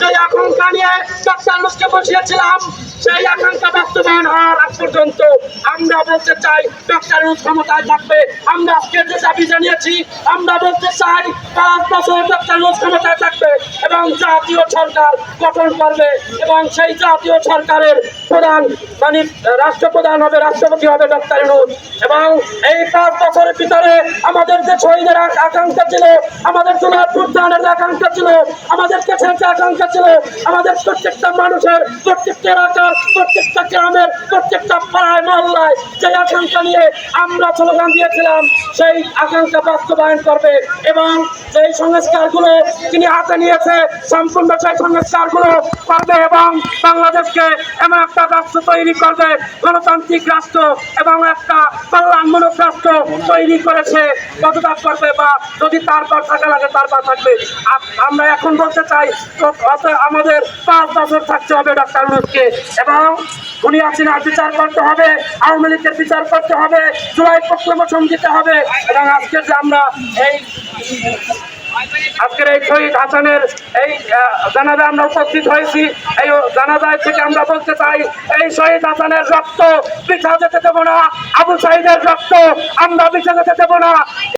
যে আকাঙ্ক্ষা নিয়ে ডাক্তার বসিয়েছিলাম সেই আকাঙ্ক্ষা বাস্তবায়ন হওয়ার আগ পর্যন্ত আমরা বলতে চাই ডক্টর ক্ষমতায় থাকবে। আমরা আজকে যে দাবি জানিয়েছি, আমরা বলতে চাই, পাঁচ বছর ডক্টর ক্ষমতায় থাকবে এবং জাতীয় সরকার গঠন করবে এবং সেই জাতীয় সরকারের প্রধান মানে রাষ্ট্রপ্রধান হবে, রাষ্ট্রপতি হবে ডক্টর ইউনুস এবং এই পাঁচ বছরের ভিতরে আমাদের যে শহীদের আকাঙ্ক্ষা ছিল, আমাদের জুনার উদ্যানের আকাঙ্ক্ষা ছিল, আমাদের কেছের আকাঙ্ক্ষা ছিল, আমাদের প্রত্যেকটা মানুষের, প্রত্যেকটা এলাকার, প্রত্যেকটা গ্রামের, প্রত্যেকটা পাড়ায় মহল্লায় যে আকাঙ্ক্ষা নিয়ে আমরা স্লোগান দিয়েছিলাম, সেই আকাঙ্ক্ষা বাস্তবায়ন করবে এবং সেই সংস্কারগুলো তিনি হাতে নিয়েছে, সম্পূর্ণ সেই সংস্কারগুলো করবে এবং বাংলাদেশকে এমন একটা রাষ্ট্র তৈরি করবে, গণতান্ত্রিক রাষ্ট্র এবং একটা কল্যাণমূলক তৈরি করেছে কতটা করবে বা যদি তার পর থাকা লাগে, তার পর থাকবে। আমরা এখন বলতে চাই আমাদের পাঁচ বছর থাকতে হবে ডক্টর মুখকে এবং উনি হাসিনার বিচার করতে হবে, আওয়ামী লীগের বিচার করতে হবে, জুলাই প্রক্রম দিতে হবে। এবং আজকে যে আমরা এই আজকের এই শহীদ হাসানের এই জানাজা আমরা উপস্থিত হয়েছি। এই জানাজায় থেকে আমরা বলতে চাই, এই শহীদ হাসানের রক্ত পিঠা যেতে দেবো না, আবু শাহিদের রক্ত আমরা পিঠা যেতে দেবো না।